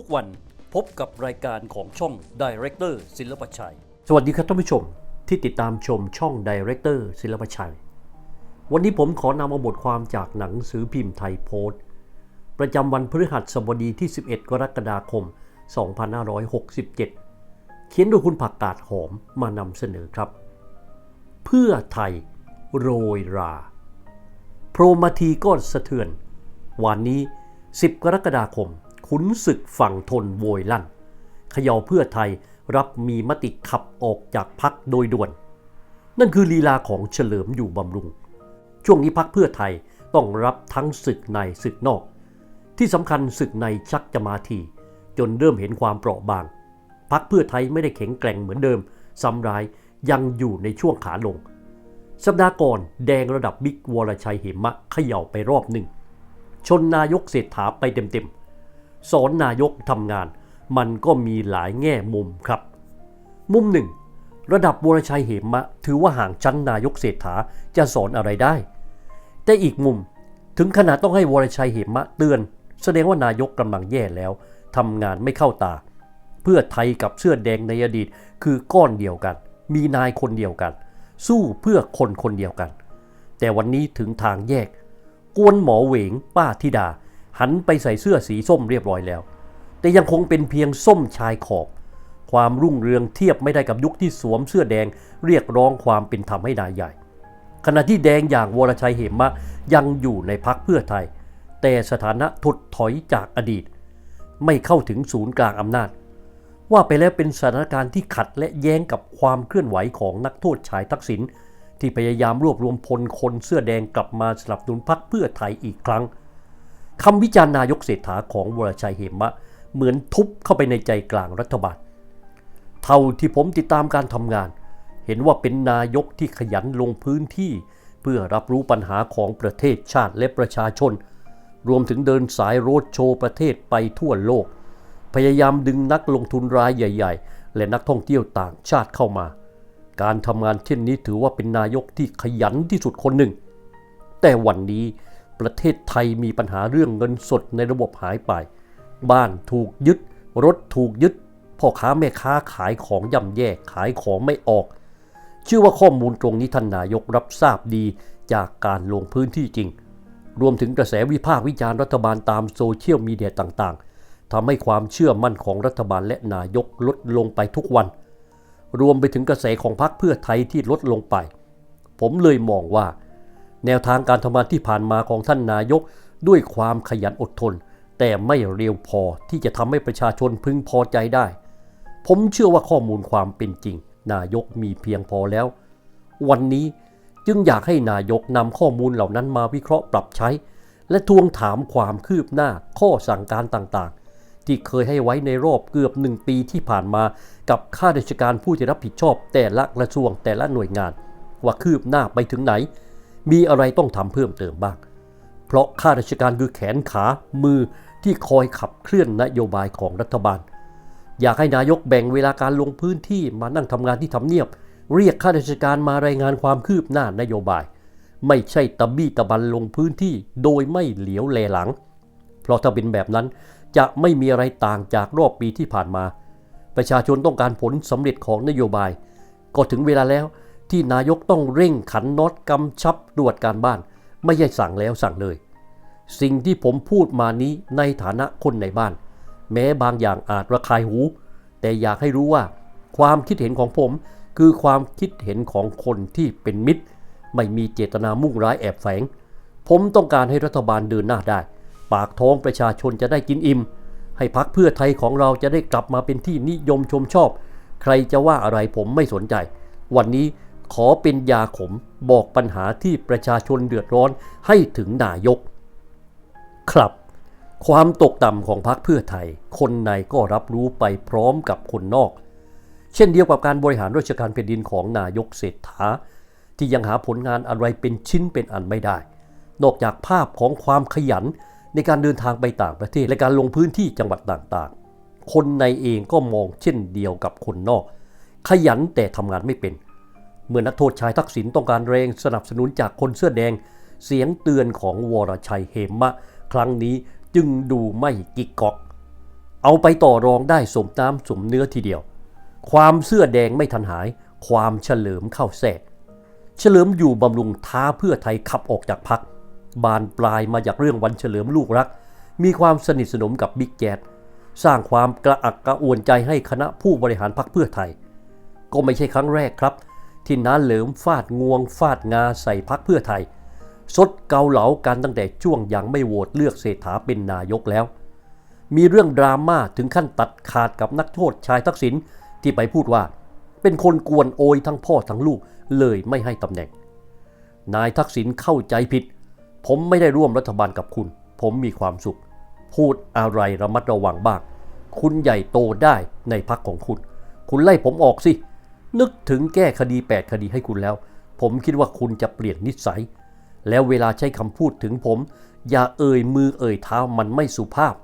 ทุกวันพบกับรายการของช่อง Director ศิลปชัย สวัสดีครับท่านผู้ชมที่ติดตามชมช่อง Director ศิลปชัย วันนี้ผมขอนำเอาบทความจากหนังสือพิมพ์ไทยโพสต์ ประจำวันพฤหัสบดีที่ 11 กรกฎาคม 2567 เขียนโดยคุณผักกาดหอมมานำเสนอครับ เพื่อไทยโรยรา โพรมาทีก็สะเทือน วันนี้ 10 กรกฎาคม ขุนศึกฝั่งทนโวยลั่นเขย่าเพื่อไทยรับมีมติขับออกจากพักโดยด่วน นั่นคือลีลาของเฉลิมอยู่บำรุง ช่วงนี้พักเพื่อไทยต้องรับทั้งศึกในศึกนอก ที่สำคัญศึกในชักจะมาทีจนเริ่มเห็นความเปราะบาง พักเพื่อไทยไม่ได้แข็งแกร่งเหมือนเดิมซ้ำร้ายยังอยู่ในช่วงขาลง สัปดาห์ก่อนแดงระดับบิ๊กวรชัยเหมะเขย่าไปรอบหนึ่ง ชนนายกเศรษฐาไปเต็มๆ สอนนายกทำงาน มันก็มีหลายแง่มุมครับ มุมหนึ่งระดับวรชัยเหมะ ถือว่าห่างชั้นนายกเศรษฐาจะสอนอะไรได้ แต่อีกมุมถึงขนาดต้องให้วรชัยเหมะเตือน แสดงว่านายกกำลังแย่แล้วทำงานไม่เข้าตา เพื่อไทยกับเสื้อแดงในอดีตคือก้อนเดียวกัน มีนายคนเดียวกัน สู้เพื่อคนคนเดียวกัน แต่วันนี้ถึงทางแยก กวนหมอเหวงป้าธิดา หันไปใส่เสื้อสีส้มเรียบร้อยแล้ว แต่ยังคงเป็นเพียงส้มชายขอบ ความรุ่งเรืองเทียบไม่ได้กับยุคที่สวมเสื้อแดงเรียกร้องความเป็นธรรมให้นายใหญ่ ขณะที่แดงอย่างวรชัยเหมะยังอยู่ในพักเพื่อไทย แต่สถานะถดถอยจากอดีต ไม่เข้าถึงศูนย์กลางอำนาจ ว่าไปแล้วเป็นสถานการณ์ที่ขัดและแย้งกับความเคลื่อนไหวของนักโทษชายทักษิณที่พยายามรวบรวมพลคนเสื้อแดงกลับมาสนับสนุนพรรคเพื่อไทยอีกครั้ง คำวิจารณ์นายกเศรษฐาของวรชัยเหมะ เหมือนทุบเข้าไปในใจกลางรัฐบาล เท่าที่ผมติดตามการทำงาน เห็นว่าเป็นนายกที่ขยันลงพื้นที่ เพื่อรับรู้ปัญหาของประเทศชาติและประชาชน รวมถึงเดินสายโรดโชว์ประเทศไปทั่วโลก พยายามดึงนักลงทุนรายใหญ่ ๆ และนักท่องเที่ยวต่างชาติเข้ามา การทำงานเช่นนี้ถือว่าเป็นนายกที่ขยันที่สุดคนหนึ่ง แต่วันนี้ ประเทศไทยมีปัญหาเรื่องเงินสดในระบบหายไป บ้านถูกยึด รถถูกยึด พ่อค้าแม่ค้าขายของย่ำแย่ขายของไม่ออก เชื่อว่าข้อมูลตรงนี้ท่านนายกรับทราบดีจากการลงพื้นที่จริง รวมถึงกระแสวิพากษ์วิจารณ์รัฐบาลตามโซเชียลมีเดียต่างๆทำให้ความเชื่อมั่นของรัฐบาลและนายกลดลงไปทุกวัน รวมไปถึงกระแสของพรรคเพื่อไทยที่ลดลงไป ผมเลยมองว่า แนวทางการทำงานที่ผ่านมาของท่านนายก ด้วยความขยันอดทน แต่ไม่เร็วพอที่จะทำให้ประชาชนพึงพอใจได้ ผมเชื่อว่าข้อมูลความเป็นจริง นายกมีเพียงพอแล้ว วันนี้จึงอยากให้นายกนำข้อมูลเหล่านั้นมาวิเคราะห์ปรับใช้ และทวงถามความคืบหน้าข้อสั่งการต่างๆ ที่เคยให้ไว้ในรอบเกือบหนึ่งปีที่ผ่านมากับข้าราชการผู้ที่รับผิดชอบแต่ละกระทรวงแต่ละหน่วยงาน ว่าคืบหน้าไปถึงไหน มีอะไรต้องทำเพิ่มเติมบ้าง เพราะข้าราชการคือแขนขามือที่คอยขับเคลื่อนนโยบายของรัฐบาล อยากให้นายกแบ่งเวลาการลงพื้นที่มานั่งทำงานที่ทำเนียบ เรียกข้าราชการมารายงานความคืบหน้านโยบาย ไม่ใช่ตะบี้ตะบันลงพื้นที่โดยไม่เหลียวแลหลัง เพราะถ้าเป็นแบบนั้นจะไม่มีอะไรต่างจากรอบปีที่ผ่านมา ประชาชนต้องการผลสำเร็จของนโยบาย ก็ถึงเวลาแล้ว ที่นายกต้องเร่งขันน็อตกำชับตรวจการบ้าน ไม่ใช่สั่งแล้วสั่งเลย สิ่งที่ผมพูดมานี้ในฐานะคนในบ้าน แม้บางอย่างอาจระคายหู แต่อยากให้รู้ว่า ความคิดเห็นของผมคือความคิดเห็นของคนที่เป็นมิตร ไม่มีเจตนามุ่งร้ายแอบแฝง ผมต้องการให้รัฐบาลเดินหน้าได้ ปากท้องประชาชนจะได้กินอิ่ม ให้พักเพื่อไทยของเราจะได้กลับมาเป็นที่นิยมชมชอบ ใครจะว่าอะไรผมไม่สนใจ วันนี้ ขอเป็นยาขมบอกปัญหาที่ประชาชนเดือดร้อนให้ถึงนายก ครับ ความตกต่ำของพรรคเพื่อไทย คนในก็รับรู้ไปพร้อมกับคนนอก เช่นเดียวกับการบริหารราชการแผ่นดินของนายกเศรษฐา ที่ยังหาผลงานอะไรเป็นชิ้นเป็นอันไม่ได้ นอกจากภาพของความขยันในการเดินทางไปต่างประเทศและการลงพื้นที่จังหวัดต่างๆ คนในเองก็มองเช่นเดียวกับคนนอก ขยันแต่ทำงานไม่เป็น เมื่อนักโทษชายทักษิณต้องการแรงสนับสนุนจากคนเสื้อแดง เสียงเตือนของวรชัยเหมะ ครั้งนี้จึงดูไม่กิกกอก เอาไปต่อรองได้สมน้ำสมเนื้อทีเดียว ความเสื้อแดงไม่ทันหาย ความเฉลิมเข้าแทรก เฉลิมอยู่บำรุงท้าเพื่อไทยขับออกจากพัก บานปลายมาจากเรื่องวันเฉลิมลูกรัก มีความสนิทสนมกับบิ๊กแจ๊ดสร้างความกระอักกระอ่วนใจให้คณะผู้บริหารพักเพื่อไทย ก็ไม่ใช่ครั้งแรกครับ ที่น้าเหลิมฟาดงวง ฟาดงาใส่พักเพื่อไทย สดเกาเหลากันตั้งแต่ช่วงยังไม่โหวตเลือกเศรษฐาเป็นนายกแล้ว มีเรื่องดราม่าถึงขั้นตัดขาดกับนักโทษชายทักษิณที่ไปพูดว่า เป็นคนกวนโอยทั้งพ่อทั้งลูกเลยไม่ให้ตำแหน่ง นายทักษิณเข้าใจผิด ผมไม่ได้ร่วมรัฐบาลกับคุณ ผมมีความสุข พูดอะไรระมัดระวังบ้าง คุณใหญ่โตได้ในพักของคุณ คุณไล่ผมออกสิ นึกถึงแก้คดี 8 คดีให้คุณแล้ว ผมคิดว่าคุณจะเปลี่ยนนิสัย แล้วเวลาใช้คำพูดถึงผม อย่าเอ่ยมือเอ่ยเท้ามันไม่สุภาพ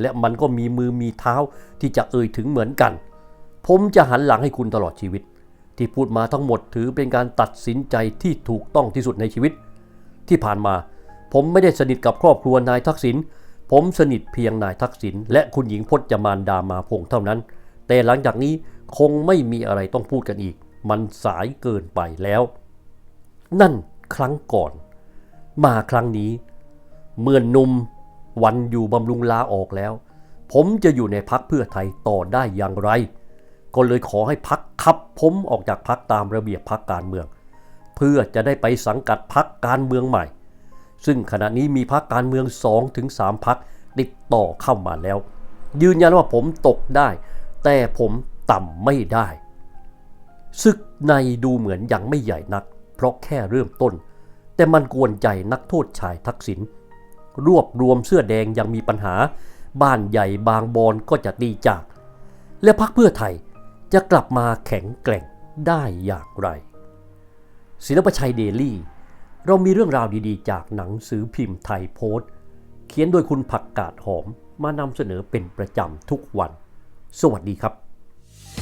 และมันก็มีมือมีเท้าที่จะเอ่ยถึงเหมือนกัน ผมจะหันหลังให้คุณตลอดชีวิต ที่พูดมาทั้งหมดถือเป็นการตัดสินใจที่ถูกต้องที่สุดในชีวิต ที่ผ่านมา ผมไม่ได้สนิทกับครอบครัวนายทักษิณผมสนิทเพียงนายทักษิณและคุณหญิงพจมานดามาพงษ์เท่านั้น แต่หลังจากนี้ คงไม่มีอะไรต้องพูดกันอีก มันสายเกินไปแล้ว นั่นครั้งก่อน มาครั้งนี้ เมื่อนหนุ่มวันอยู่บำรุงลาออกแล้ว ผมจะอยู่ในพักเพื่อไทยต่อได้อย่างไร ก็เลยขอให้พักขับผมออกจากพักตามระเบียบพักการเมือง เพื่อจะได้ไปสังกัดพักการเมืองใหม่ ซึ่งขณะนี้มีพักการเมือง2-3ถึงพักติดต่อเข้ามาแล้ว ยืนยันว่าผมตกได้ แต่ผม ต่ำไม่ได้ ศึกในดูเหมือนยังไม่ใหญ่นัก เพราะแค่เริ่มต้น แต่มันกวนใจนักโทษชายทักษิณรวบรวมเสื้อแดงยังมีปัญหา บ้านใหญ่บางบอนก็จะตีจาก และพักเพื่อไทยจะกลับมาแข็งแกร่งได้อย่างไร ศิลปชัยเดลี่ เรามีเรื่องราวดีๆ จากหนังสือพิมพ์ไทยโพสต์เขียนโดยคุณผักกาดหอมมานำเสนอเป็นประจำทุกวัน สวัสดีครับ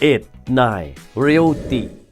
8, 9, Realty.